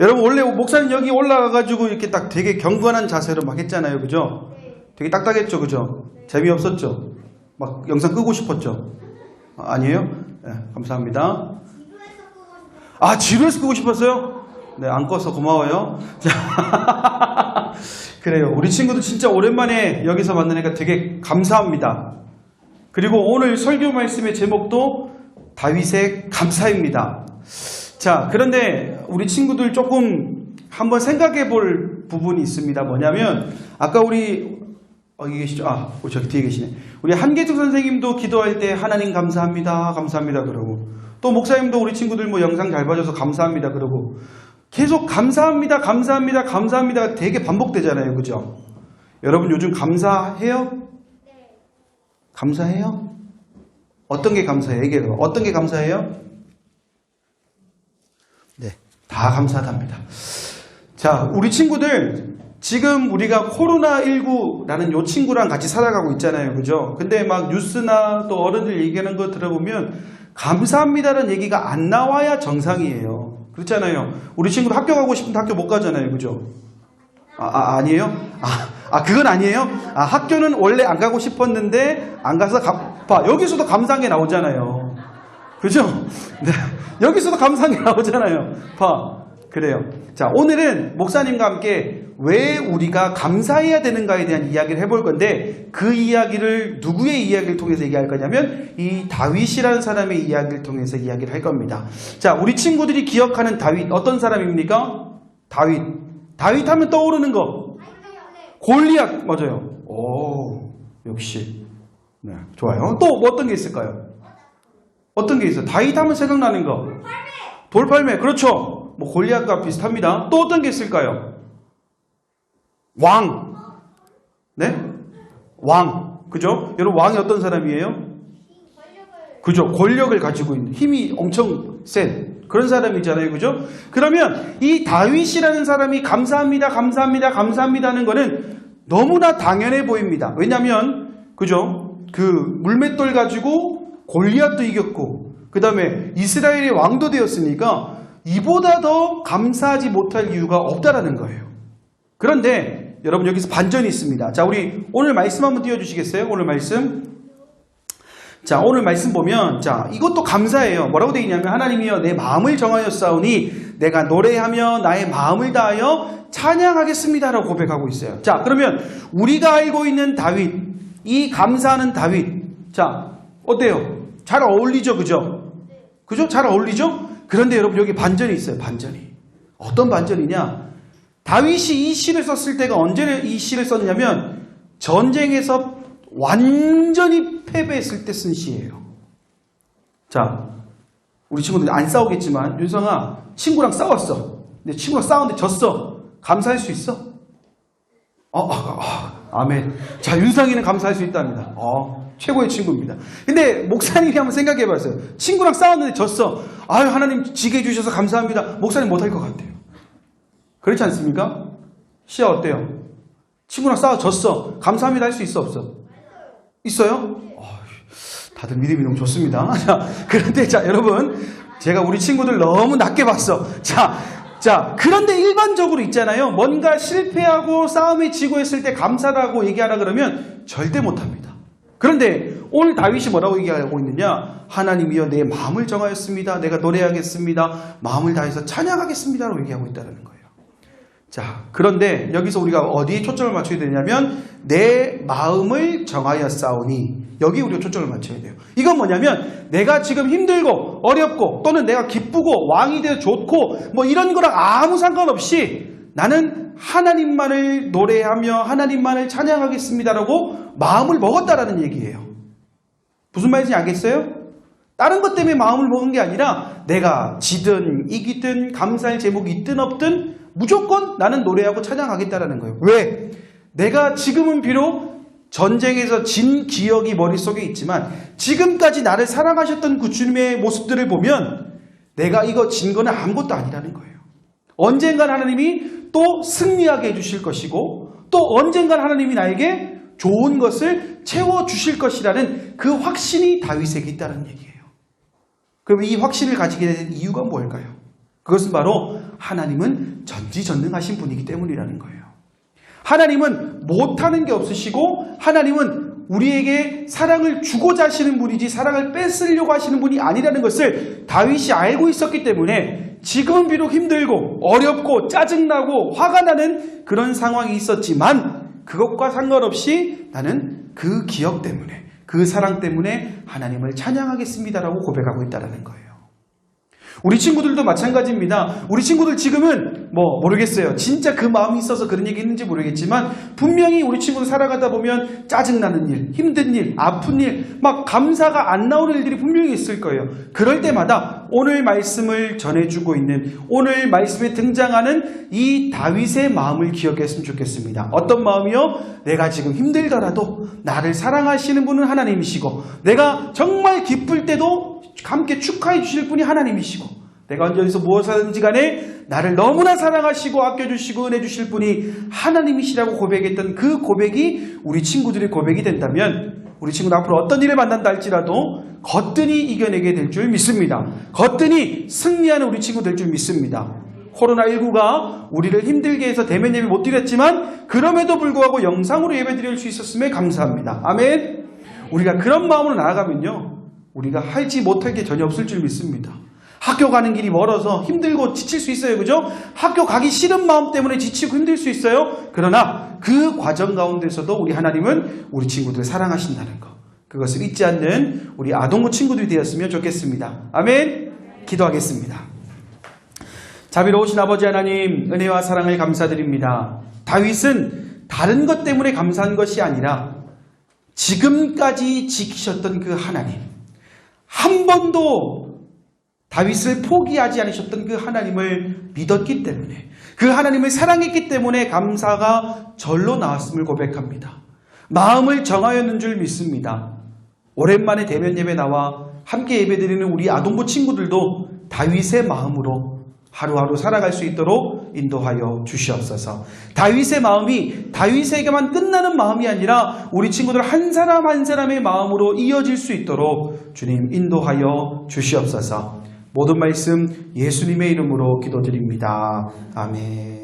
여러분 원래 목사님 여기 올라가가지고 이렇게 딱 되게 경건한 자세로 막 했잖아요, 그죠? 되게 딱딱했죠, 그죠? 재미없었죠? 막 영상 끄고 싶었죠? 아, 아니에요? 네, 감사합니다. 아, 지루해서 끄고 싶었어요? 네, 안 꺼서 고마워요. 자, 그래요. 우리 친구들 진짜 오랜만에 여기서 만나니까 되게 감사합니다. 그리고 오늘 설교 말씀의 제목도 다윗의 감사입니다. 자, 그런데 우리 친구들 조금 한번 생각해 볼 부분이 있습니다. 뭐냐면, 아까 우리, 어, 여기 계시죠? 아, 어, 저기 뒤에 계시네. 우리 한계숙 선생님도 기도할 때 하나님 감사합니다. 감사합니다. 그러고, 또 목사님도 우리 친구들 뭐 영상 잘 봐줘서 감사합니다. 그러고, 계속 감사합니다. 감사합니다. 감사합니다. 되게 반복되잖아요. 그죠? 여러분 요즘 감사해요? 감사해요? 어떤 게 감사해요? 얘기해요. 어떤 게 감사해요? 네, 다 감사하답니다. 자, 우리 친구들 지금 우리가 코로나19라는 요 친구랑 같이 살아가고 있잖아요. 그죠? 근데 막 뉴스나 또 어른들 얘기하는 거 들어보면 감사합니다라는 얘기가 안 나와야 정상이에요. 그렇잖아요. 우리 친구도 학교 가고 싶은데 학교 못 가잖아요. 그죠? 아, 아, 니에요 아, 아, 그건 아니에요? 아, 학교는 원래 안 가고 싶었는데 안 가서 가, 봐. 여기서도 감사한 게 나오잖아요. 그죠? 네. 여기서도 게 나오잖아요. 봐. 그래요. 자, 오늘은 목사님과 함께 왜 우리가 감사해야 되는가에 대한 이야기를 해볼 건데 그 이야기를 누구의 이야기를 통해서 얘기할 거냐면 이 다윗이라는 사람의 이야기를 통해서 이야기를 할 겁니다. 자, 우리 친구들이 기억하는 다윗 어떤 사람입니까? 다윗. 다윗 하면 떠오르는 거. 골리앗 맞아요. 오, 역시. 네, 좋아요. 또뭐 어떤 게 있을까요? 어떤 게 있어요? 다윗 하면 생각나는 거. 돌팔매. 그렇죠. 뭐 골리앗과 비슷합니다. 또 어떤 게 있을까요? 왕. 네? 왕. 그죠? 여러분 왕이 어떤 사람이에요? 그죠? 권력을 가지고 있는 힘이 엄청 센 그런 사람이잖아요. 그죠? 그러면 이 다윗이라는 사람이 감사합니다, 감사합니다, 감사합니다는 거는 너무나 당연해 보입니다. 왜냐면 그죠? 그 물맷돌 가지고 골리앗도 이겼고 그 다음에 이스라엘의 왕도 되었으니까 이보다 더 감사하지 못할 이유가 없다라는 거예요. 그런데 여러분 여기서 반전이 있습니다. 자, 우리 오늘 말씀 한번 띄워 주시겠어요? 오늘 말씀 자, 오늘 말씀 보면, 자, 이것도 감사해요. 뭐라고 되어 있냐면, 하나님이여 내 마음을 정하여 싸우니 내가 노래하며 나의 마음을 다하여 찬양하겠습니다라고 고백하고 있어요. 자, 그러면 우리가 알고 있는 다윗, 이 감사하는 다윗, 자, 어때요? 잘 어울리죠, 그죠? 그죠? 잘 어울리죠? 그런데 여러분 여기 반전이 있어요, 반전이. 어떤 반전이냐? 다윗이 이 시를 썼을 때가 언제 이 시를 썼냐면, 전쟁에서 완전히 패배했을 때 쓴 시예요. 자, 우리 친구들 안 싸우겠지만 윤성아 친구랑 싸웠어. 근데 친구랑 싸웠는데 졌어. 감사할 수 있어? 어, 아, 아, 아멘. 자, 윤상이는 감사할 수 있답니다. 어, 최고의 친구입니다. 근데 목사님이 한번 생각해 봤어요. 친구랑 싸웠는데 졌어. 아유, 하나님 지게 해주셔서 감사합니다. 목사님 못할 것 같아요. 그렇지 않습니까? 시야 어때요? 친구랑 싸워 졌어. 감사합니다 할 수 있어 없어? 있어요? 다들 믿음이 너무 좋습니다. 자, 그런데 자, 여러분, 제가 우리 친구들 너무 낮게 봤어. 자, 자, 그런데 일반적으로 있잖아요. 뭔가 실패하고 싸움에 지고 했을 때 감사라고 얘기하라 그러면 절대 못 합니다. 그런데 오늘 다윗이 뭐라고 얘기하고 있느냐? 하나님이여 내 마음을 정하였습니다. 내가 노래하겠습니다. 마음을 다해서 찬양하겠습니다 라고 얘기하고 있다는 거예요. 자, 그런데 여기서 우리가 어디에 초점을 맞춰야 되냐면 내 마음을 정하여 싸우니 여기 우리가 초점을 맞춰야 돼요. 이건 뭐냐면 내가 지금 힘들고 어렵고 또는 내가 기쁘고 왕이 되어 좋고 뭐 이런 거랑 아무 상관없이 나는 하나님만을 노래하며 하나님만을 찬양하겠습니다라고 마음을 먹었다라는 얘기예요. 무슨 말인지 알겠어요? 다른 것 때문에 마음을 먹은 게 아니라 내가 지든 이기든 감사할 제목이 있든 없든 무조건 나는 노래하고 찬양하겠다라는 거예요. 왜? 내가 지금은 비록 전쟁에서 진 기억이 머릿속에 있지만 지금까지 나를 사랑하셨던 그 주님의 모습들을 보면 내가 이거 진 거는 아무것도 아니라는 거예요. 언젠간 하나님이 또 승리하게 해주실 것이고 또 언젠간 하나님이 나에게 좋은 것을 채워주실 것이라는 그 확신이 다윗에게 있다는 얘기예요. 그럼 이 확신을 가지게 된 이유가 뭘까요? 그것은 바로 하나님은 전지전능하신 분이기 때문이라는 거예요. 하나님은 못하는 게 없으시고 하나님은 우리에게 사랑을 주고자 하시는 분이지 사랑을 뺏으려고 하시는 분이 아니라는 것을 다윗이 알고 있었기 때문에 지금은 비록 힘들고 어렵고 짜증나고 화가 나는 그런 상황이 있었지만 그것과 상관없이 나는 그 기억 때문에 그 사랑 때문에 하나님을 찬양하겠습니다라고 고백하고 있다는 거예요. 우리 친구들도 마찬가지입니다. 우리 친구들 지금은 뭐 모르겠어요. 진짜 그 마음이 있어서 그런 얘기 했는지 모르겠지만 분명히 우리 친구들 살아가다 보면 짜증나는 일, 힘든 일, 아픈 일, 막 감사가 안 나오는 일들이 분명히 있을 거예요. 그럴 때마다 오늘 말씀을 전해주고 있는 오늘 말씀에 등장하는 이 다윗의 마음을 기억했으면 좋겠습니다. 어떤 마음이요? 내가 지금 힘들더라도 나를 사랑하시는 분은 하나님이시고 내가 정말 기쁠 때도 함께 축하해 주실 분이 하나님이시고 내가 언제 어디서 무엇을 하든지 간에 나를 너무나 사랑하시고 아껴주시고 은혜 주실 분이 하나님이시라고 고백했던 그 고백이 우리 친구들의 고백이 된다면 우리 친구들 앞으로 어떤 일을 만난다 할지라도 거뜬히 이겨내게 될 줄 믿습니다. 거뜬히 승리하는 우리 친구 될 줄 믿습니다. 코로나19가 우리를 힘들게 해서 대면 예배 못 드렸지만 그럼에도 불구하고 영상으로 예배 드릴 수 있었음에 감사합니다. 아멘. 우리가 그런 마음으로 나아가면요. 우리가 하지 못할 게 전혀 없을 줄 믿습니다. 학교 가는 길이 멀어서 힘들고 지칠 수 있어요. 그죠? 학교 가기 싫은 마음 때문에 지치고 힘들 수 있어요. 그러나 그 과정 가운데서도 우리 하나님은 우리 친구들 사랑하신다는 거. 그것을 잊지 않는 우리 아동부 친구들이 되었으면 좋겠습니다. 아멘. 기도하겠습니다. 자비로우신 아버지 하나님, 은혜와 사랑을 감사드립니다. 다윗은 다른 것 때문에 감사한 것이 아니라 지금까지 지키셨던 그 하나님, 한 번도 다윗을 포기하지 않으셨던 그 하나님을 믿었기 때문에, 그 하나님을 사랑했기 때문에 감사가 절로 나왔음을 고백합니다. 마음을 정하였는 줄 믿습니다. 오랜만에 대면 예배 나와 함께 예배드리는 우리 아동부 친구들도 다윗의 마음으로 하루하루 살아갈 수 있도록 인도하여 주시옵소서. 다윗의 마음이 다윗에게만 끝나는 마음이 아니라 우리 친구들 한 사람 한 사람의 마음으로 이어질 수 있도록 주님 인도하여 주시옵소서. 모든 말씀 예수님의 이름으로 기도드립니다. 아멘.